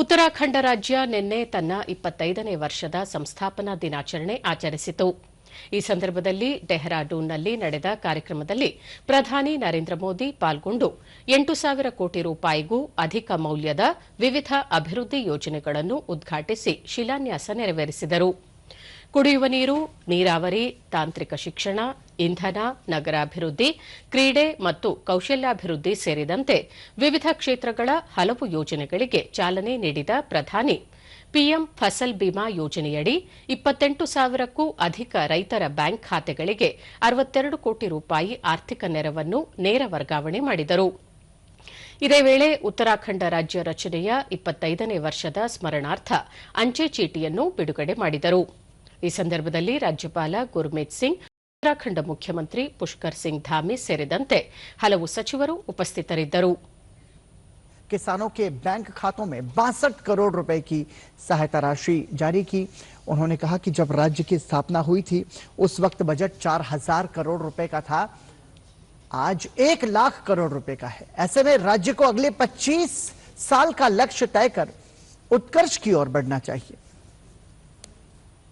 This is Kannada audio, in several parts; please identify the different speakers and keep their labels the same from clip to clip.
Speaker 1: ಉತ್ತರಾಖಂಡ ರಾಜ್ಯ ನಿನ್ನೆ ತನ್ನ ಇಪ್ಪತ್ತೈದನೇ ವರ್ಷದ ಸಂಸ್ಥಾಪನಾ ದಿನಾಚರಣೆ ಆಚರಿಸಿತು. ಈ ಸಂದರ್ಭದಲ್ಲಿ ಡೆಹ್ರಾಡೂನ್ನಲ್ಲಿ ನಡೆದ ಕಾರ್ಯಕ್ರಮದಲ್ಲಿ ಪ್ರಧಾನಿ ನರೇಂದ್ರ ಮೋದಿ ಪಾಲ್ಗೊಂಡು ಎಂಟು ಸಾವಿರ ಕೋಟಿ ರೂಪಾಯಿಗೂ ಅಧಿಕ ಮೌಲ್ಯದ ವಿವಿಧ ಅಭಿವೃದ್ಧಿ ಯೋಜನೆಗಳನ್ನು ಉದ್ಘಾಟಿಸಿ ಶಿಲಾನ್ಯಾಸ ನೆರವೇರಿಸಿದರು. ಕುಡಿಯುವ ನೀರು, ನೀರಾವರಿ, ತಾಂತ್ರಿಕ ಶಿಕ್ಷಣ ಇಂಧನ, ನಗರಾಭಿವೃದ್ಧಿ, ಕ್ರೀಡೆ ಮತ್ತು ಕೌಶಲ್ಯಾಭಿವೃದ್ಧಿ ಸೇರಿದಂತೆ ವಿವಿಧ ಕ್ಷೇತ್ರಗಳ ಹಲವು ಯೋಜನೆಗಳಿಗೆ ಚಾಲನೆ ನೀಡಿದ ಪ್ರಧಾನಿ, ಪಿಎಂ ಫಸಲ್ ಬಿಮಾ ಯೋಜನೆಯಡಿ ಇಪ್ಪತ್ತೆಂಟು ಸಾವಿರಕ್ಕೂ ಅಧಿಕ ರೈತರ ಬ್ಯಾಂಕ್ ಖಾತೆಗಳಿಗೆ ಅರವತ್ತೆರಡು ಕೋಟಿ ರೂಪಾಯಿ ಆರ್ಥಿಕ ನೆರವನ್ನು ನೇರ ವರ್ಗಾವಣೆ ಮಾಡಿದರು. ಇದೇ ವೇಳೆ ಉತ್ತರಾಖಂಡ ರಾಜ್ಯ ರಚನೆಯ ಇಪ್ಪತ್ತೈದನೇ ವರ್ಷದ ಸ್ಮರಣಾರ್ಥ ಅಂಚೆ ಚೀಟಿಯನ್ನು ಬಿಡುಗಡೆ ಮಾಡಿದರು. ಈ ಸಂದರ್ಭದಲ್ಲಿ ರಾಜ್ಯಪಾಲ ಗುರ್ಮೀತ್ ಸಿಂಗ್ ಉತ್ತರಾಖಂಡ ಮುಖ್ಯಮಂತ್ರಿ ಪುಷ್ಕರ್ ಸಿಂಗ್ ಧಾಮಿ ಸೇರಿದಂತೆ ಹಲವು ಸಚಿವರು ಉಪಸ್ಥಿತರಿದ್ದರು
Speaker 2: किसानों के बैंक खातों में बासठ करोड़ रुपए की सहायता राशि जारी की उन्होंने कहा कि जब राज्य की स्थापना हुई थी उस वक्त बजट चार हजार करोड़ रुपए का था आज एक लाख करोड़ रुपए का है ऐसे में राज्य को अगले 25 साल का लक्ष्य तय कर उत्कर्ष की ओर बढ़ना चाहिए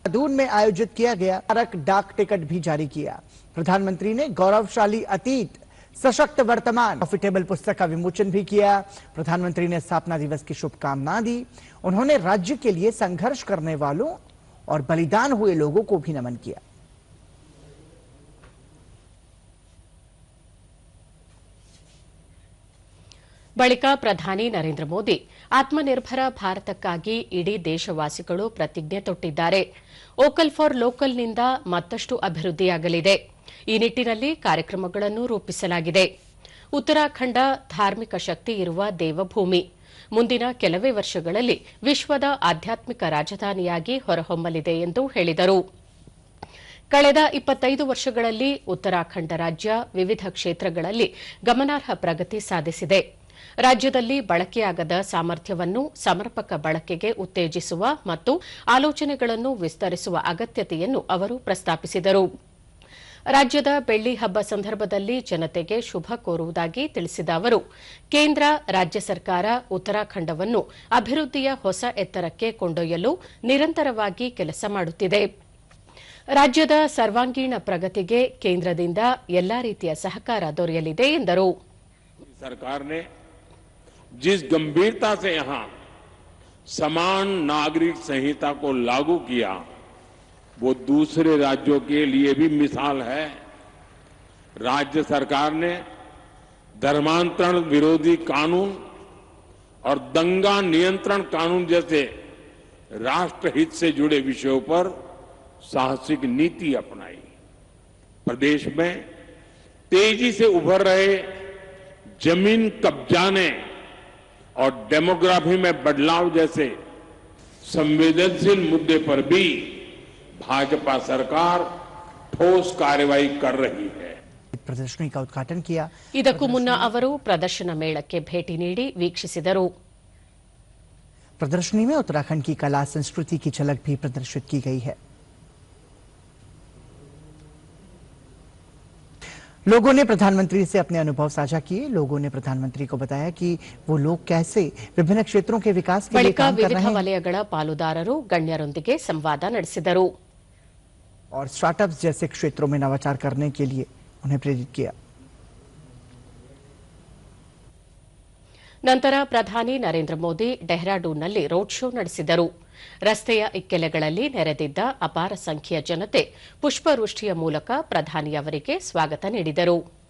Speaker 2: देहरादून में आयोजित किया गया भारत डाक टिकट भी जारी किया। प्रधानमंत्री ने गौरवशाली अतीत, सशक्त वर्तमान प्रॉफिटेबल पुस्तक का विमोचन भी किया। प्रधानमंत्री ने स्थापना दिवस की शुभकामना दी। उन्होंने राज्य के लिए संघर्ष करने वालों और बलिदान हुए लोगों को भी नमन किया।
Speaker 1: ಬಳಿಕ ಪ್ರಧಾನಿ ನರೇಂದ್ರ ಮೋದಿ ಆತ್ಮನಿರ್ಭರ ಭಾರತಕ್ಕಾಗಿ ಇಡೀ ದೇಶವಾಸಿಗಳು ಪ್ರತಿಜ್ಞೆ ತೊಟ್ಟಿದ್ದಾರೆ. ಓಕಲ್ ಫಾರ್ ಲೋಕಲ್ನಿಂದ ಮತ್ತಷ್ಟು ಅಭಿವೃದ್ಧಿಯಾಗಲಿದೆ. ಈ ನಿಟ್ಟಿನಲ್ಲಿ ಕಾರ್ಯಕ್ರಮಗಳನ್ನು ರೂಪಿಸಲಾಗಿದೆ. ಉತ್ತರಾಖಂಡ ಧಾರ್ಮಿಕ ಶಕ್ತಿ ಇರುವ ದೇವಭೂಮಿ. ಮುಂದಿನ ಕೆಲವೇ ವರ್ಷಗಳಲ್ಲಿ ವಿಶ್ವದ ಆಧ್ಯಾತ್ಮಿಕ ರಾಜಧಾನಿಯಾಗಿ ಹೊರಹೊಮ್ಮಲಿದೆ ಎಂದು ಹೇಳಿದರು. ಕಳೆದ ಇಪ್ಪತ್ತೈದು ವರ್ಷಗಳಲ್ಲಿ ಉತ್ತರಾಖಂಡ ರಾಜ್ಯ ವಿವಿಧ ಕ್ಷೇತ್ರಗಳಲ್ಲಿ ಗಮನಾರ್ಹ ಪ್ರಗತಿ ಸಾಧಿಸಿದೆ. ರಾಜ್ಯದಲ್ಲಿ ಬಳಕೆಯಾಗದ ಸಾಮರ್ಥ್ಯವನ್ನು ಸಮರ್ಪಕ ಬಳಕೆಗೆ ಉತ್ತೇಜಿಸುವ ಮತ್ತು ಆಲೋಚನೆಗಳನ್ನು ವಿಸ್ತರಿಸುವ ಅಗತ್ಯತೆಯನ್ನು ಅವರು ಪ್ರಸ್ತಾಪಿಸಿದರು. ರಾಜ್ಯದ ಬೆಳ್ಳಿ ಹಬ್ಬ ಸಂದರ್ಭದಲ್ಲಿ ಜನತೆಗೆ ಶುಭ ಕೋರುವುದಾಗಿ ತಿಳಿಸಿದ ಅವರು, ಕೇಂದ್ರ, ರಾಜ್ಯ ಸರ್ಕಾರ ಉತ್ತರಾಖಂಡವನ್ನು ಅಭಿವೃದ್ಧಿಯ ಹೊಸ ಎತ್ತರಕ್ಕೆ ಕೊಂಡೊಯ್ಯಲು ನಿರಂತರವಾಗಿ ಕೆಲಸ ಮಾಡುತ್ತಿದೆ. ರಾಜ್ಯದ ಸರ್ವಾಂಗೀಣ ಪ್ರಗತಿಗೆ ಕೇಂದ್ರದಿಂದ ಎಲ್ಲಾ ರೀತಿಯ ಸಹಕಾರ ದೊರೆಯಲಿದೆ ಎಂದರು.
Speaker 3: जिस गंभीरता से यहाँ समान नागरिक संहिता को लागू किया, वो दूसरे राज्यों के लिए भी मिसाल है। राज्य सरकार ने धर्मांतरण विरोधी कानून और दंगा नियंत्रण कानून जैसे राष्ट्रहित से जुड़े विषयों पर साहसिक नीति अपनाई। प्रदेश में तेज़ी से उभर रहे ज़मीन कब्जाने और डेमोग्राफी में बदलाव जैसे संवेदनशील मुद्दे पर भी भाजपा सरकार ठोस कार्रवाई कर रही है
Speaker 2: प्रदर्शनी का उद्घाटन किया
Speaker 1: ಇದಕ್ಕೂ ಮುನ್ನ ಅವರು ಪ್ರದರ್ಶನ ಮೇಳಕ್ಕೆ ಭೇಟಿ ನೀಡಿ ವೀಕ್ಷಿಸಿದರು
Speaker 2: प्रदर्शनी में उत्तराखंड की कला संस्कृति की झलक भी प्रदर्शित की गई है लोगों ने प्रधानमंत्री से अपने अनुभव साझा किए लोगों ने प्रधानमंत्री को बताया कि वो लोग कैसे विभिन्न क्षेत्रों के विकास के लिए
Speaker 1: ಬಳಿಕ
Speaker 2: काम कर
Speaker 1: ವಿವಿಧ
Speaker 2: रहे हैं
Speaker 1: ವಲಯಗಳ ಪಾಲುದಾರರು ಗಣ್ಯರೊಂದಿಗೆ ಸಂವಾದ ನಡೆಸಿದರು
Speaker 2: और स्टार्टअप्स जैसे क्षेत्रों में नवाचार करने के लिए उन्हें प्रेरित किया
Speaker 1: ನಂತರ ಪ್ರಧಾನಿ ನರೇಂದ್ರ ಮೋದಿ ಡೆಹ್ರಾಡೂನ್ನಲ್ಲಿ ರೋಡ್ ಶೋ ನಡೆಸಿದರು. ರಸ್ತೆಯ ಇಕ್ಕೆಲೆಗಳಲ್ಲಿ ನೆರೆದಿದ್ದ ಅಪಾರ ಸಂಖ್ಯೆಯ ಜನತೆ ಪುಷ್ಪವೃಷ್ಟಿಯ ಮೂಲಕ ಪ್ರಧಾನಿ ಅವರಿಗೆ ಸ್ವಾಗತ ನೀಡಿದರು.